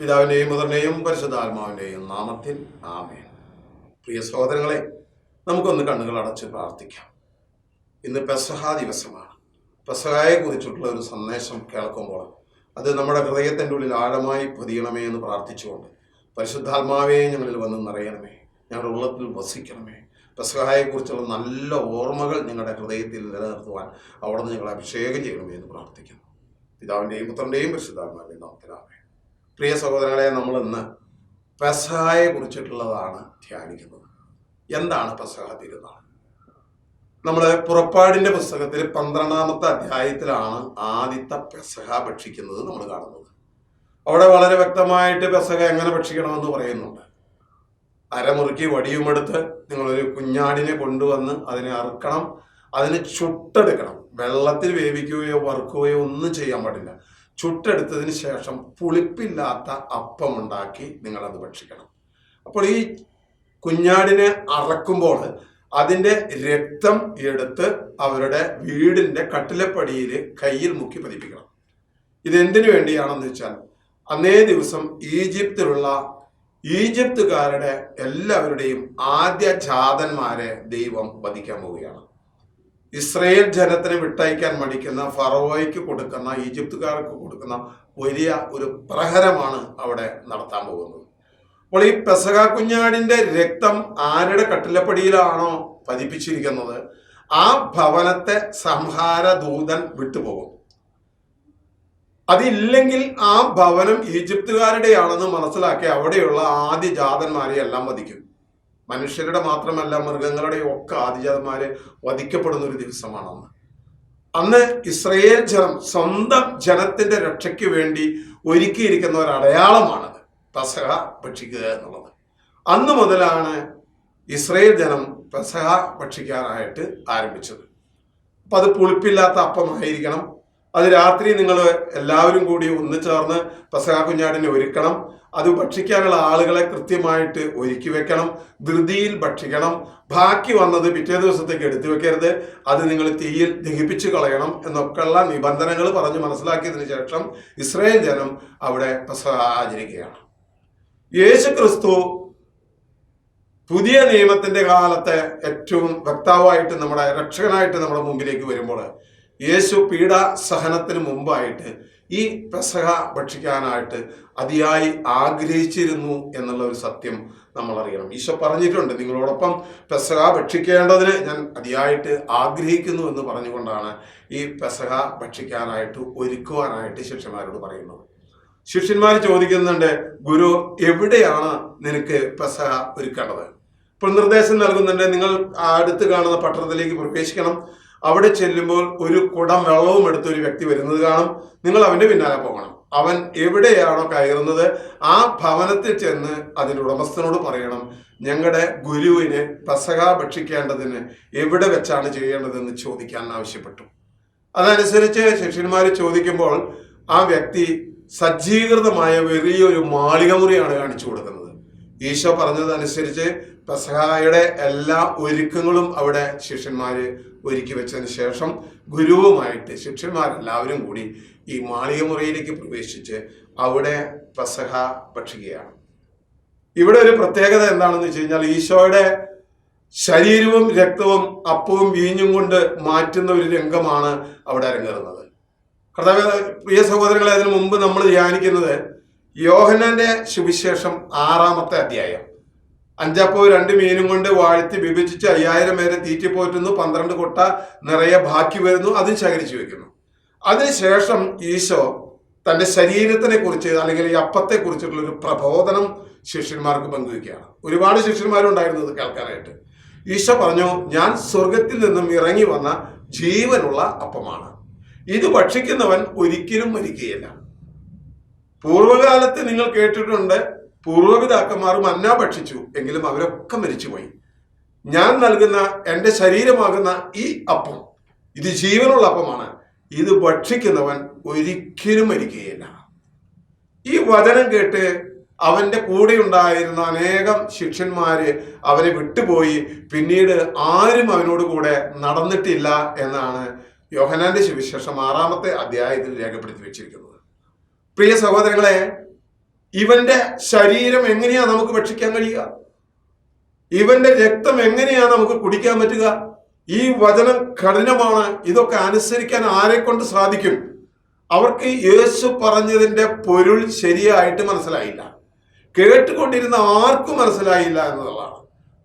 പിതാവിന്റെയും പുത്രന്റെയും പരിശുദ്ധാത്മാവിന്റെയും നാമത്തിൽ ആമേൻ. പ്രിയ സഹോദരങ്ങളെ നമുക്കൊന്ന് കണ്ണുകൾ അടച്ച് പ്രാർത്ഥിക്കാം. ഇന്ന് പെസഹ ദിവസമാണ്. പെസഹായെ കുറിച്ചിട്ടുള്ള ഒരു സന്ദേശം കേൾക്കുമ്പോൾ അത് നമ്മുടെ ഹൃദയത്തിന്റെ ഉള്ളിൽ ആഴമായി പൊതിയണമേ എന്ന് പ്രാർത്ഥിച്ചുകൊണ്ട് പരിശുദ്ധാത്മാവേ ഞങ്ങളിൽ വന്ന് നിറയണമേ ഞങ്ങളുടെ ഉള്ളത്തിൽ വസിക്കണമേ. പെസഹായെക്കുറിച്ചുള്ള നല്ല ഓർമ്മകൾ നിങ്ങളുടെ ഹൃദയത്തിൽ നിലനിർത്തുവാൻ അവിടെ നിന്ന് അഭിഷേകം ചെയ്യണമേ എന്ന് പ്രാർത്ഥിക്കുന്നു. പിതാവിന്റെയും പുത്രന്റെയും പരിശുദ്ധാത്മാവിന്റെയും നാമത്തിലാമേ പ്രിയ സഹോദരങ്ങളെ നമ്മൾ ഇന്ന് പെസഹായെ കുറിച്ചിട്ടുള്ളതാണ് ധ്യാനിക്കുന്നത്. എന്താണ് പെസഹ തിരുനാൾ? നമ്മൾ പുറപ്പാടിന്റെ പുസ്തകത്തിൽ പന്ത്രണ്ടാമത്തെ അധ്യായത്തിലാണ് ആദ്യത്തെ പെസഹ ഭക്ഷിക്കുന്നത് നമ്മൾ കാണുന്നത്. അവിടെ വളരെ വ്യക്തമായിട്ട് പെസഹ എങ്ങനെ ഭക്ഷിക്കണമെന്ന് പറയുന്നുണ്ട്. അരമുറുക്കി വടിയുമെടുത്ത് നിങ്ങളൊരു കുഞ്ഞാടിനെ കൊണ്ടുവന്ന് അതിനെ അറുക്കണം അതിനെ ചുട്ടെടുക്കണം. വെള്ളത്തിൽ വേവിക്കുകയോ വറുക്കുകയോ ഒന്നും ചെയ്യാൻ പാടില്ല. ചുട്ടെടുത്തതിന് ശേഷം പുളിപ്പില്ലാത്ത അപ്പം ഉണ്ടാക്കി നിങ്ങളത് ഭക്ഷിക്കണം. അപ്പോൾ ഈ കുഞ്ഞാടിനെ അറക്കുമ്പോൾ അതിന്റെ രക്തം എടുത്ത് അവരുടെ വീടിന്റെ കട്ടിലപ്പടിയിൽ കയ്യിൽ മുക്കി പതിപ്പിക്കണം. ഇതെന്തിനു വേണ്ടിയാണെന്ന് വെച്ചാൽ അന്നേ ദിവസം ഈജിപ്തിലുള്ള ഈജിപ്തുകാരുടെ എല്ലാവരുടെയും ആദ്യ ജാതന്മാരെ ദൈവം വധിക്കാൻ പോവുകയാണ്. ഇസ്രയേൽ ജനത്തിന് വിട്ടയക്കാൻ മടിക്കുന്ന ഫറോയ്ക്ക് കൊടുക്കുന്ന ഈജിപ്തുകാർക്ക് കൊടുക്കുന്ന വലിയ ഒരു പ്രഹരമാണ് അവിടെ നടത്താൻ പോകുന്നത്. അപ്പോൾ ഈ പെസക കുഞ്ഞാടിന്റെ രക്തം ആരുടെ കട്ടിലപ്പടിയിലാണോ പതിപ്പിച്ചിരിക്കുന്നത്? ആ ഭവനത്തെ സംഹാര ദൂതൻ വിട്ടുപോകും. അതില്ലെങ്കിൽ ആ ഭവനം ഈജിപ്തുകാരുടെയാണെന്ന് മനസ്സിലാക്കി അവിടെയുള്ള ആദ്യ ജാതന്മാരെ എല്ലാം വധിക്കും. മനുഷ്യരുടെ മാത്രമല്ല മൃഗങ്ങളുടെയും ഒക്കെ ആദിജാതന്മാരെ വധിക്കപ്പെടുന്ന ഒരു ദിവസമാണെന്ന്. അന്ന് ഇസ്രയേൽ ജനം സ്വന്തം ജനത്തിന്റെ രക്ഷയ്ക്ക് വേണ്ടി ഒരുക്കിയിരിക്കുന്ന ഒരു അടയാളമാണത്. പെസഹ ഭക്ഷിക്കുക എന്നുള്ളത്. അന്ന് മുതലാണ് ഇസ്രയേൽ ജനം പെസഹ ഭക്ഷിക്കാനായിട്ട് ആരംഭിച്ചത്. അപ്പം അത് പുളിപ്പില്ലാത്ത അപ്പമായിരിക്കണം. അത് രാത്രി നിങ്ങൾ എല്ലാവരും കൂടി ഒന്നു ചേർന്ന് പെസഹ കുഞ്ഞാടിനെ ഒരുക്കണം. അത് ഭക്ഷിക്കാനുള്ള ആളുകളെ കൃത്യമായിട്ട് ഒരുക്കി വെക്കണം ധൃതിയിൽ ഭക്ഷിക്കണം. ബാക്കി വന്നത് പിറ്റേ ദിവസത്തേക്ക് എടുത്തു വെക്കരുത്. അത് നിങ്ങൾ തീയിൽ ദഹിപ്പിച്ചു കളയണം എന്നൊക്കെയുള്ള നിബന്ധനകൾ പറഞ്ഞ് മനസ്സിലാക്കിയതിനു ശേഷം ഇസ്രായേൽ ജനം അവിടെ ആചരിക്കുകയാണ് യേശു ക്രിസ്തു പുതിയ നിയമത്തിന്റെ കാലത്തെ ഏറ്റവും വക്താവായിട്ട് നമ്മുടെ രക്ഷകനായിട്ട് നമ്മുടെ മുമ്പിലേക്ക് വരുമ്പോൾ യേശു പീഡ സഹനത്തിന് മുമ്പായിട്ട് ഈ പെസഹ ഭക്ഷിക്കാനായിട്ട് അതിയായി ആഗ്രഹിച്ചിരുന്നു എന്നുള്ള ഒരു സത്യം നമ്മൾ അറിയണം ഈശോ പറഞ്ഞിട്ടുണ്ട് നിങ്ങളോടൊപ്പം പെസഹ ഭക്ഷിക്കേണ്ടതിന് ഞാൻ അതിയായിട്ട് ആഗ്രഹിക്കുന്നു എന്ന് പറഞ്ഞുകൊണ്ടാണ് ഈ പെസഹ ഭക്ഷിക്കാനായിട്ട് ഒരുക്കുവാനായിട്ട് ശിഷ്യന്മാരോട് പറയുന്നത്. ശിഷ്യന്മാർ ചോദിക്കുന്നുണ്ട് ഗുരു എവിടെയാണ് നിനക്ക് പെസഹ ഒരുക്കേണ്ടത്? ഇപ്പോൾ നിർദ്ദേശം നൽകുന്നുണ്ട് നിങ്ങൾ അടുത്ത് കാണുന്ന പട്ടണത്തിലേക്ക് പ്രവേശിക്കണം. അവിടെ ചെല്ലുമ്പോൾ ഒരു കുടം വെള്ളവും എടുത്ത് ഒരു വ്യക്തി വരുന്നത് കാണും. നിങ്ങൾ അവന്റെ പിന്നാലെ പോകണം. അവൻ എവിടെയാണോ കയറുന്നത് ആ ഭവനത്തിൽ ചെന്ന് അതിന്റെ ഉടമസ്ഥനോട് പറയണം ഞങ്ങളുടെ ഗുരുവിന് പ്രസക ഭക്ഷിക്കേണ്ടതിന് എവിടെ വെച്ചാണ് ചെയ്യേണ്ടതെന്ന് ചോദിക്കാൻ ആവശ്യപ്പെട്ടു. അതനുസരിച്ച് ശിഷ്യന്മാർ ചോദിക്കുമ്പോൾ ആ വ്യക്തി സജ്ജീകൃതമായ വലിയൊരു മാളിക മുറിയാണ് കാണിച്ചു കൊടുക്കുന്നത്. ഈശോ പറഞ്ഞതനുസരിച്ച് പെസഹായുടെ എല്ലാ ഒരുക്കങ്ങളും അവിടെ ശിഷ്യന്മാര് ഒരുക്കി വെച്ചതിന് ശേഷം ഗുരുവുമായിട്ട് ശിഷ്യന്മാരെല്ലാവരും കൂടി ഈ മാളിക മുറിയിലേക്ക് പ്രവേശിച്ച് അവിടെ പെസഹ ഭക്ഷിക്കുകയാണ്. ഇവിടെ ഒരു പ്രത്യേകത എന്താണെന്ന് വെച്ച് കഴിഞ്ഞാൽ ഈശോയുടെ ശരീരവും രക്തവും അപ്പവും വീഞ്ഞും കൊണ്ട് മാറ്റുന്ന ഒരു രംഗമാണ് അവിടെ അരങ്ങേറുന്നത്. കർത്താവ് പ്രിയ സഹോദരങ്ങളെ അതിനു മുമ്പ് നമ്മൾ ധ്യാനിക്കുന്നത് യോഹനന്റെ സുവിശേഷം ആറാമത്തെ അധ്യായം. അഞ്ചപ്പോ രണ്ട് മീനും കൊണ്ട് വാഴ്ത്തി വിഭജിച്ച് അയ്യായിരം പേരെ തീറ്റിപ്പോറ്റുന്നു പന്ത്രണ്ട് കൊട്ട നിറയെ ബാക്കി വരുന്നു. അതും ശേഖരിച്ചു വെക്കുന്നു. അതിനുശേഷം ഈശോ തന്റെ ശരീരത്തിനെ കുറിച്ച് അല്ലെങ്കിൽ ഈ അപ്പത്തെ കുറിച്ചിട്ടുള്ള ഒരു പ്രബോധനം ശിഷ്യന്മാർക്ക് പങ്കുവയ്ക്കുകയാണ്. ഒരുപാട് ശിഷ്യന്മാരുണ്ടായിരുന്നു ഇത് കേൾക്കാനായിട്ട്. ഈശോ പറഞ്ഞു ഞാൻ സ്വർഗത്തിൽ നിന്നും ഇറങ്ങി വന്ന ജീവനുള്ള അപ്പമാണ്. ഇത് ഭക്ഷിക്കുന്നവൻ ഒരിക്കലും മരിക്കുകയില്ല. പൂർവകാലത്ത് നിങ്ങൾ കേട്ടിട്ടുണ്ട് പൂർവപിതാക്കന്മാർ മന്ന ഭക്ഷിച്ചു എങ്കിലും അവരൊക്കെ മരിച്ചുപോയി. ഞാൻ നൽകുന്ന എന്റെ ശരീരമാകുന്ന ഈ അപ്പം ഇത് ജീവനുള്ള അപ്പമാണ്. ഇത് ഭക്ഷിക്കുന്നവൻ ഒരിക്കലും മരിക്കുകയില്ല. ഈ വചനം കേട്ട് അവന്റെ കൂടെ ഉണ്ടായിരുന്ന അനേകം ശിഷ്യന്മാര് അവനെ വിട്ടുപോയി. പിന്നീട് ആരും അവനോട് കൂടെ നടന്നിട്ടില്ല എന്നാണ് യോഹനാന്റെ സുവിശേഷം ആറാമത്തെ അധ്യായത്തിൽ രേഖപ്പെടുത്തി വെച്ചിരിക്കുന്നത്. പ്രിയ സഹോദരങ്ങളെ ഇവന്റെ ശരീരം എങ്ങനെയാ നമുക്ക് ഭക്ഷിക്കാൻ കഴിയുക? ഇവന്റെ രക്തം എങ്ങനെയാ നമുക്ക് കുടിക്കാൻ പറ്റുക? ഈ വചനം കഠിനമാണ്. ഇതൊക്കെ അനുസരിക്കാൻ ആരെ കൊണ്ട് സാധിക്കും? അവർക്ക് യേശു പറഞ്ഞതിന്റെ പൊരുൾ ശരിയായിട്ട് മനസ്സിലായില്ല. കേട്ടുകൊണ്ടിരുന്ന ആർക്കും മനസ്സിലായില്ല എന്നതാണ്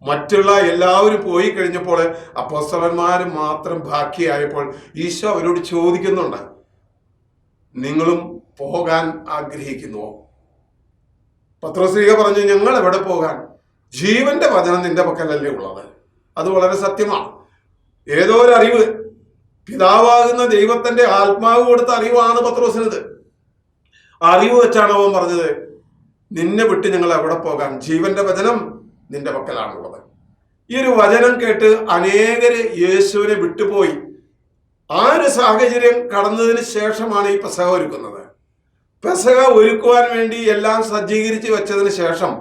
മറ്റുള്ള എല്ലാവരും പോയി കഴിഞ്ഞപ്പോൾ അപ്പോസ്തലന്മാർ മാത്രം ബാക്കിയായപ്പോൾ ഈശോ അവരോട് ചോദിക്കുന്നുണ്ട് നിങ്ങളും പോകാൻ ആഗ്രഹിക്കുന്നുവോ? പത്രോസ്ലീഹ പറഞ്ഞു ഞങ്ങൾ എവിടെ പോകാൻ? ജീവന്റെ വചനം നിന്റെ പക്കലല്ലേ ഉള്ളത്. അത് വളരെ സത്യമാണ്. ഏതോ ഒരു അറിവ് പിതാവാകുന്ന ദൈവത്തിന്റെ ആത്മാവ് കൊടുത്ത അറിവാണ് പത്രോസിനത്. അറിവ് വെച്ചാണ് അവൻ പറഞ്ഞത് നിന്നെ വിട്ട് ഞങ്ങൾ എവിടെ പോകാൻ? ജീവന്റെ വചനം നിന്റെ പക്കലാണുള്ളത്. ഈ ഒരു വചനം കേട്ട് അനേകര് യേശുവിനെ വിട്ടുപോയി. ആ ഒരു സാഹചര്യം കടന്നതിന് ശേഷമാണ് ഈ പെസഹ ഒരുക്കുന്നത്. പെസഹ ഒരുക്കുവാൻ വേണ്ടി എല്ലാം സജ്ജീകരിച്ച് വെച്ചതിന് ശേഷം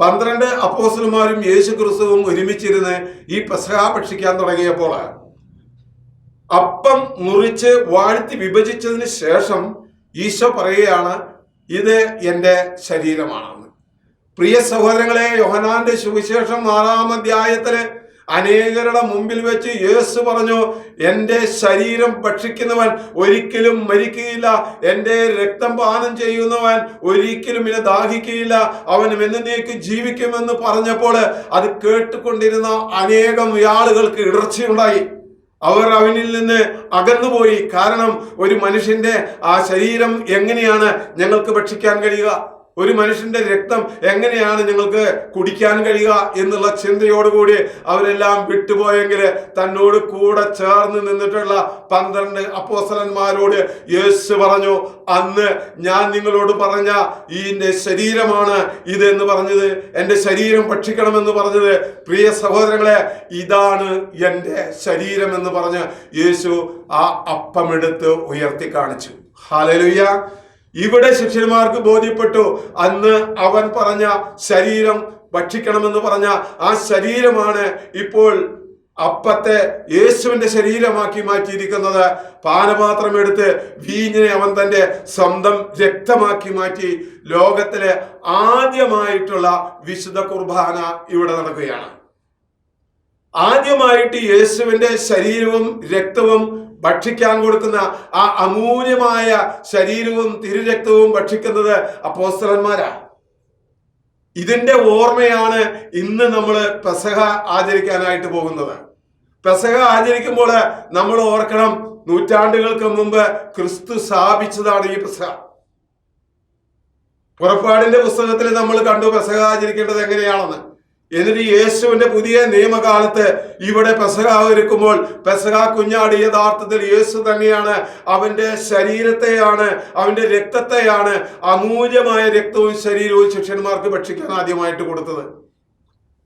പന്ത്രണ്ട് അപ്പോസലുമാരും യേശു ക്രിസ്തുവും ഒരുമിച്ചിരുന്ന് ഈ പെസക ഭക്ഷിക്കാൻ തുടങ്ങിയപ്പോൾ അപ്പം മുറിച്ച് വാഴ്ത്തി വിഭജിച്ചതിന് ശേഷം ഈശോ പറയുകയാണ് ഇത് എന്റെ ശരീരമാണെന്ന്. പ്രിയ സഹോദരങ്ങളെ യോഹനാന്റെ സുവിശേഷം നാലാം അധ്യായത്തിൽ അനേകരുടെ മുമ്പിൽ വെച്ച് യേശു പറഞ്ഞു എന്റെ ശരീരം ഭക്ഷിക്കുന്നവൻ ഒരിക്കലും മരിക്കുകയില്ല. എന്റെ രക്തം പാനം ചെയ്യുന്നവൻ ഒരിക്കലും ഇനി ദാഹിക്കുകയില്ല. അവൻ എന്നേക്ക് ജീവിക്കുമെന്ന് പറഞ്ഞപ്പോൾ അത് കേട്ടുകൊണ്ടിരുന്ന അനേകം ആളുകൾക്ക് ഇടർച്ചയുണ്ടായി. അവർ അവനിൽ നിന്ന് അകന്നുപോയി. കാരണം ഒരു മനുഷ്യന്റെ ആ ശരീരം എങ്ങനെയാണ് ഞങ്ങൾക്ക് ഭക്ഷിക്കാൻ കഴിയുക? ഒരു മനുഷ്യന്റെ രക്തം എങ്ങനെയാണ് നിങ്ങൾക്ക് കുടിക്കാൻ കഴിയുക എന്നുള്ള ചിന്തയോടുകൂടി അവരെല്ലാം വിട്ടുപോയെങ്കിൽ തന്നോട് കൂടെ ചേർന്ന് നിന്നിട്ടുള്ള പന്ത്രണ്ട് അപ്പോസലന്മാരോട് യേശു പറഞ്ഞു അന്ന് ഞാൻ നിങ്ങളോട് പറഞ്ഞ ഈ എന്റെ ശരീരമാണ് ഇത് എന്ന് പറഞ്ഞത്. എന്റെ ശരീരം ഭക്ഷിക്കണമെന്ന് പറഞ്ഞത്. പ്രിയ സഹോദരങ്ങളെ ഇതാണ് എന്റെ ശരീരം എന്ന് പറഞ്ഞ് യേശു ആ അപ്പമെടുത്ത് ഉയർത്തി കാണിച്ചു. ഹാലലുയ്യ ഇവിടെ ശിഷ്യന്മാർക്ക് ബോധ്യപ്പെട്ടു. അന്ന് അവൻ പറഞ്ഞ ശരീരം ഭക്ഷിക്കണമെന്ന് പറഞ്ഞ ആ ശരീരമാണ് ഇപ്പോൾ അപ്പത്തെ യേശുവിന്റെ ശരീരമാക്കി മാറ്റിയിരിക്കുന്നത്. പാനപാത്രം എടുത്ത് വീഞ്ഞിനെ അവൻ തന്റെ സ്വന്തം രക്തമാക്കി മാറ്റി ലോകത്തിലെ ആദ്യമായിട്ടുള്ള വിശുദ്ധ കുർബാന ഇവിടെ നടക്കുകയാണ്. ആദ്യമായിട്ട് യേശുവിന്റെ ശരീരവും രക്തവും ഭക്ഷിക്കാൻ കൊടുക്കുന്ന ആ അമൂല്യമായ ശരീരവും തിരുരക്തവും ഭക്ഷിക്കുന്നത് അപ്പോസ്തലന്മാരാ. ഇതിന്റെ ഓർമ്മയാണ് ഇന്ന് നമ്മൾ പെസഹ ആചരിക്കാനായിട്ട് പോകുന്നത്. പെസഹ ആചരിക്കുമ്പോൾ നമ്മൾ ഓർക്കണം നൂറ്റാണ്ടുകൾക്ക് മുമ്പ് ക്രിസ്തു സ്ഥാപിച്ചതാണ് ഈ പെസഹ. പുറപ്പാടിന്റെ പുസ്തകത്തിൽ നമ്മൾ കണ്ടു പെസഹ ആചരിക്കേണ്ടത് എങ്ങനെയാണെന്ന്. എന്നിട്ട് യേശുവിന്റെ പുതിയ നിയമകാലത്ത് ഇവിടെ പെസക ഒരുക്കുമ്പോൾ പെസക കുഞ്ഞാടി യഥാർത്ഥത്തിൽ യേശു തന്നെയാണ്. അവന്റെ ശരീരത്തെയാണ് അവന്റെ രക്തത്തെയാണ് അമൂല്യമായ രക്തവും ശരീരവും ശിഷ്യന്മാർക്ക് ഭക്ഷിക്കാൻ ആദ്യമായിട്ട് കൊടുത്തത്.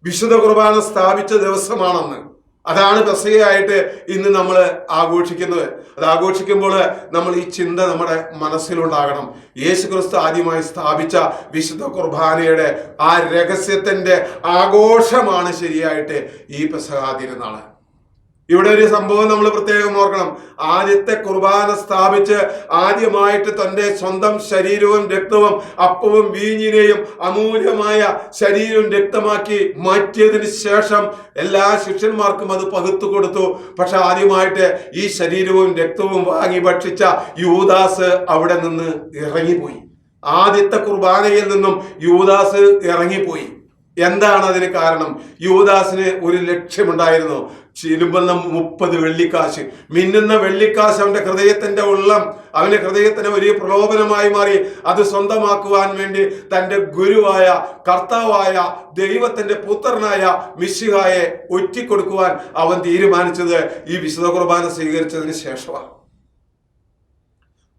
വിശുദ്ധ കുർബാന സ്ഥാപിച്ച ദിവസമാണെന്ന്. അതാണ് പെസകയായിട്ട് ഇന്ന് നമ്മൾ ആഘോഷിക്കുന്നത്. അത് ആഘോഷിക്കുമ്പോൾ നമ്മൾ ഈ ചിന്ത നമ്മുടെ മനസ്സിലുണ്ടാകണം. യേശു ക്രിസ്തു ആദ്യമായി സ്ഥാപിച്ച വിശുദ്ധ കുർബാനയുടെ ആ രഹസ്യത്തിന്റെ ആഘോഷമാണ് ശരിയായിട്ട് ഈ പെസഹ തിരുനാൾ ഇവിടെ ഒരു സംഭവം നമ്മൾ പ്രത്യേകം ഓർക്കണം. ആദ്യത്തെ കുർബാന സ്ഥാപിച്ച് ആദ്യമായിട്ട് തന്റെ സ്വന്തം ശരീരവും രക്തവും അപ്പവും വീഞ്ഞിനെയും അമൂല്യമായ ശരീരവും രക്തമാക്കി മാറ്റിയതിന് ശേഷം എല്ലാ ശിഷ്യന്മാർക്കും അത് പകുത്തു കൊടുത്തു. പക്ഷെ ആദ്യമായിട്ട് ഈ ശരീരവും രക്തവും വാങ്ങി ഭക്ഷിച്ച യൂദാസ് അവിടെ നിന്ന് ഇറങ്ങിപ്പോയി. ആദ്യത്തെ കുർബാനയിൽ നിന്നും യൂദാസ് ഇറങ്ങിപ്പോയി. എന്താണ് അതിന് കാരണം? യുവദാസിന് ഒരു ലക്ഷ്യമുണ്ടായിരുന്നു. ചിലുമ്പുന്ന മുപ്പത് വെള്ളിക്കാശ്. മിന്നുന്ന വെള്ളിക്കാശ് അവന്റെ ഹൃദയത്തിന്റെ ഉള്ളം. അവന്റെ ഹൃദയത്തിന് വലിയ പ്രലോഭനമായി മാറി. അത് സ്വന്തമാക്കുവാൻ വേണ്ടി തന്റെ ഗുരുവായ കർത്താവായ ദൈവത്തിന്റെ പുത്രനായ മിശിഹായെ ഒറ്റിക്കൊടുക്കുവാൻ അവൻ തീരുമാനിച്ചത് ഈ വിശുദ്ധ കുർബാന സ്വീകരിച്ചതിന് ശേഷമാണ്.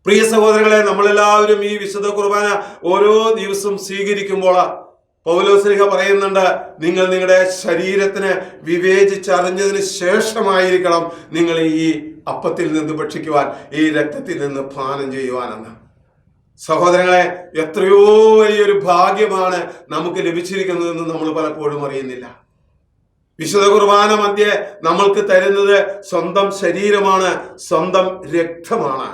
പ്രിയ സഹോദരങ്ങളെ നമ്മളെല്ലാവരും ഈ വിശുദ്ധ കുർബാന ഓരോ ദിവസവും സ്വീകരിക്കുമ്പോൾ പൗലോസ്ലിഹ പറയുന്നുണ്ട് നിങ്ങൾ നിങ്ങളുടെ ശരീരത്തിന് വിവേചിച്ചറിഞ്ഞതിന് ശേഷമായിരിക്കണം നിങ്ങൾ ഈ അപ്പത്തിൽ നിന്ന് ഭക്ഷിക്കുവാൻ ഈ രക്തത്തിൽ നിന്ന് പാനം ചെയ്യുവാനെന്ന് സഹോദരങ്ങളെ എത്രയോ വലിയൊരു ഭാഗ്യമാണ് നമുക്ക് ലഭിച്ചിരിക്കുന്നതെന്ന് നമ്മൾ പലപ്പോഴും അറിയുന്നില്ല. വിശുദ്ധ കുർബാന മധ്യേ നമ്മൾക്ക് തരുന്നത് സ്വന്തം ശരീരമാണ് സ്വന്തം രക്തമാണ്.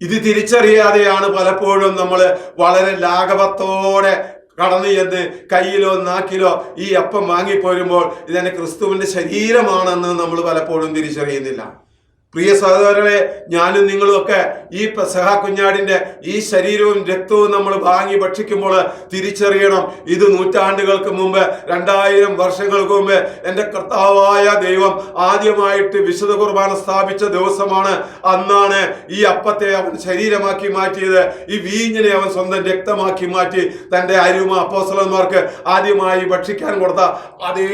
ഇത് തിരിച്ചറിയാതെയാണ് പലപ്പോഴും നമ്മൾ വളരെ ലാഘവത്തോടെ കടന്നു ചെന്ന് കയ്യിലോ നാക്കിലോ ഈ അപ്പം വാങ്ങിപ്പോരുമ്പോൾ ഇതെന്നെ ക്രിസ്തുവിന്റെ ശരീരമാണെന്ന് നമ്മൾ പലപ്പോഴും തിരിച്ചറിയുന്നില്ല. പ്രിയ സഹോദരരെ ഞാനും നിങ്ങളും ഒക്കെ ഈ പെസഹ കുഞ്ഞാടിന്റെ ഈ ശരീരവും രക്തവും നമ്മൾ വാങ്ങി ഭക്ഷിക്കുമ്പോൾ തിരിച്ചറിയണം. ഇത് നൂറ്റാണ്ടുകൾക്ക് മുമ്പ് രണ്ടായിരം വർഷങ്ങൾക്ക് മുമ്പ് എന്റെ കർത്താവായ ദൈവം ആദ്യമായിട്ട് വിശുദ്ധ കുർബാന സ്ഥാപിച്ച ദിവസമാണ് അന്നാണ് ഈ അപ്പത്തെ അവൻ ശരീരമാക്കി മാറ്റിയത്. ഈ വീഞ്ഞിനെ അവൻ സ്വന്തം രക്തമാക്കി മാറ്റി തന്റെ അരുമ അപ്പോസലന്മാർക്ക് ആദ്യമായി ഭക്ഷിക്കാൻ കൊടുത്ത അതേ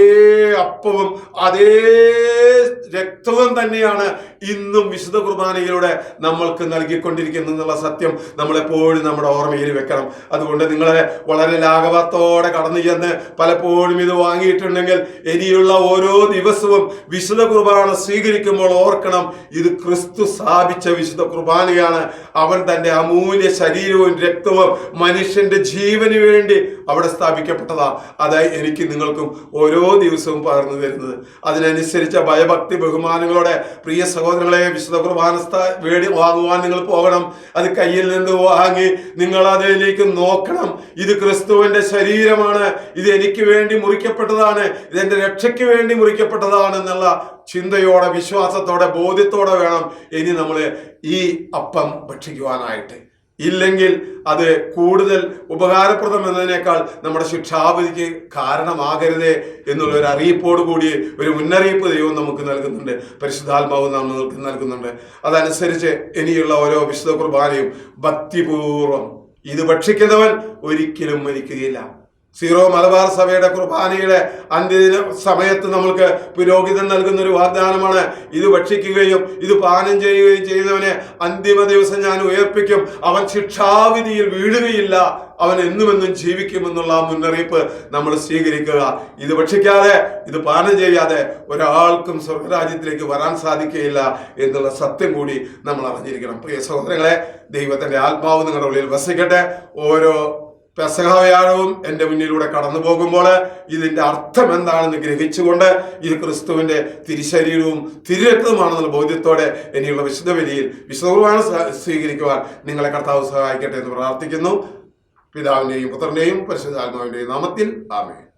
അപ്പവും അതേ രക്തവും തന്നെയാണ് ഇന്നും വിശുദ്ധ കുർബാനയിലൂടെ നമ്മൾക്ക് നൽകിക്കൊണ്ടിരിക്കുന്നു എന്നുള്ള സത്യം നമ്മളെപ്പോഴും നമ്മുടെ ഓർമ്മയിൽ വെക്കണം. അതുകൊണ്ട് നിങ്ങളെ വളരെ ലാഘവത്തോടെ കടന്നു ചെന്ന് പലപ്പോഴും ഇത് വാങ്ങിയിട്ടുണ്ടെങ്കിൽ ഇനിയുള്ള ഓരോ ദിവസവും വിശുദ്ധ കുർബാന സ്വീകരിക്കുമ്പോൾ ഓർക്കണം ഇത് ക്രിസ്തു സ്ഥാപിച്ച വിശുദ്ധ കുർബാനയാണ്. അവൻ തന്റെ അമൂല്യ ശരീരവും രക്തവും മനുഷ്യന്റെ ജീവന് വേണ്ടി അവിടെ സ്ഥാപിക്കപ്പെട്ടതാ. അതായി എനിക്ക് നിങ്ങൾക്കും ഓരോ ദിവസവും പകർന്നു തരുന്നത്. അതിനനുസരിച്ച ഭയഭക്തി ബഹുമാനങ്ങളോടെ പ്രിയ സഹോദരങ്ങളെ വിശുദ്ധ കുർബാനസ്ഥ വേടി വാങ്ങുവാൻ നിങ്ങൾ പോകണം. അത് കയ്യിൽ നിന്ന് വാങ്ങി നിങ്ങൾ അതിലേക്ക് നോക്കണം. ഇത് ക്രിസ്തുവിന്റെ ശരീരമാണ്. ഇത് എനിക്ക് വേണ്ടി മുറിക്കപ്പെട്ടതാണ്. ഇത് എന്റെ രക്ഷയ്ക്ക് വേണ്ടി മുറിക്കപ്പെട്ടതാണ് എന്നുള്ള ചിന്തയോടെ വിശ്വാസത്തോടെ ബോധ്യത്തോടെ വേണം ഇനി നമ്മൾ ഈ അപ്പം ഭക്ഷിക്കുവാനായിട്ട്. ഇല്ലെങ്കിൽ അത് കൂടുതൽ ഉപകാരപ്രദം എന്നതിനേക്കാൾ നമ്മുടെ ശിക്ഷാവിധിക്ക് കാരണമാകരുതേ എന്നുള്ള ഒരു അറിയിപ്പോട് കൂടി ഒരു മുന്നറിയിപ്പ് ദൈവം നമുക്ക് നൽകുന്നുണ്ട്. പരിശുദ്ധാത്മാവ് നമുക്ക് നൽകുന്നുണ്ട്. അതനുസരിച്ച് ഇനിയുള്ള ഓരോ വിശുദ്ധ കുർബാനയും ഭക്തിപൂർവം ഇത് ഭക്ഷിക്കുന്നവൻ ഒരിക്കലും മരിക്കുകയില്ല. സീറോ മലബാർ സഭയുടെ കുർബാനയുടെ അന്ത്യദിന സമയത്ത് നമ്മൾക്ക് പുരോഹിതൻ നൽകുന്ന ഒരു വാഗ്ദാനമാണ്. ഇത് ഭക്ഷിക്കുകയും ഇത് പാനം ചെയ്യുകയും ചെയ്യുന്നവനെ അന്തിമ ദിവസം ഞാൻ ഉയർപ്പിക്കും. അവൻ ശിക്ഷാവിധിയിൽ വീഴുകയില്ല. അവൻ എന്നുമെന്നും ജീവിക്കുമെന്നുള്ള മുന്നറിയിപ്പ് നമ്മൾ സ്വീകരിക്കുക. ഇത് ഭക്ഷിക്കാതെ ഇത് പാനം ചെയ്യാതെ ഒരാൾക്കും സ്വർഗരാജ്യത്തിലേക്ക് വരാൻ സാധിക്കുകയില്ല എന്നുള്ള സത്യം കൂടി നമ്മൾ അറിഞ്ഞിരിക്കണം. പ്രിയ സഹോദരങ്ങളെ ദൈവത്തിന്റെ ആത്മാവ് നിങ്ങളുടെ ഉള്ളിൽ വസിക്കട്ടെ. ഓരോ പെസഹവ്യാഴവും എന്റെ മുന്നിലൂടെ കടന്നു പോകുമ്പോൾ ഇതിന്റെ അർത്ഥം എന്താണെന്ന് ഗ്രഹിച്ചുകൊണ്ട് ഇത് ക്രിസ്തുവിന്റെ തിരിശരീരവും തിരുരക്തവുമാണെന്നുള്ള ബോധ്യത്തോടെ ഇനിയുള്ള വിശുദ്ധ ബലിയിൽ വിശുദ്ധ കുർബാന സ- സ്വീകരിക്കുവാൻ നിങ്ങളെ കർത്താവ് സഹായിക്കട്ടെ എന്ന് പ്രാർത്ഥിക്കുന്നു. പിതാവിന്റെയും പുത്രന്റെയും പരിശുദ്ധാത്മാവിന്റെയും നാമത്തിൽ ആമേ